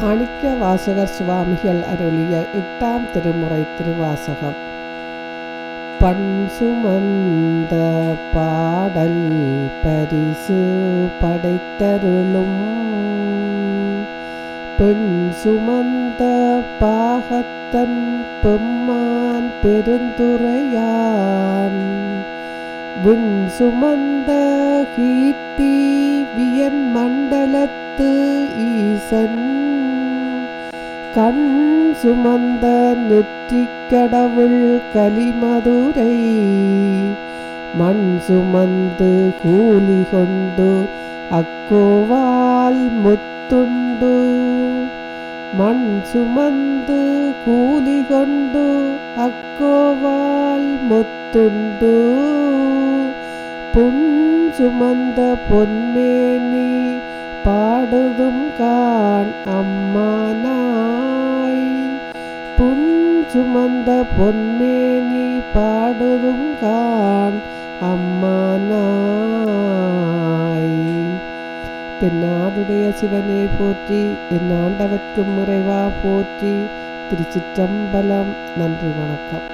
மாணிக்க வாசகர் சுவாமிகள் அருளிய எட்டாம் திருமுறை திருவாசகம் பண் சுமந்த பாடல் பரிசு படைத்தருளும் பெண் சுமந்த பாகத்தன் பெம்மான் பெருந்துரையான் விண் சுமந்த கீர்த்தி வியன் மண்டலத்து ஈசன் கண் சுமந்த நெற்றிக் கடவுள் கலிமதுரை. மண் சுமந்து கூலி கொண்டு அக்கோவால் முத்துண்டு. மண் சுமந்து கூலி கொண்டு அக்கோவால் முத்துண்டு. புன் சுமந்த பொன்மேனி பாடுதும் கான் அம்மானா. புன் சுமந்த பொன்மேனி பாடுதும் காண் அம்மானாய் தென்னாடுடைய சிவனே போற்றி என் ஆண்டவர்க்கும் இறைவா போற்றி. திருச்சிற்றம்பலம் நன்றி வணக்கம்.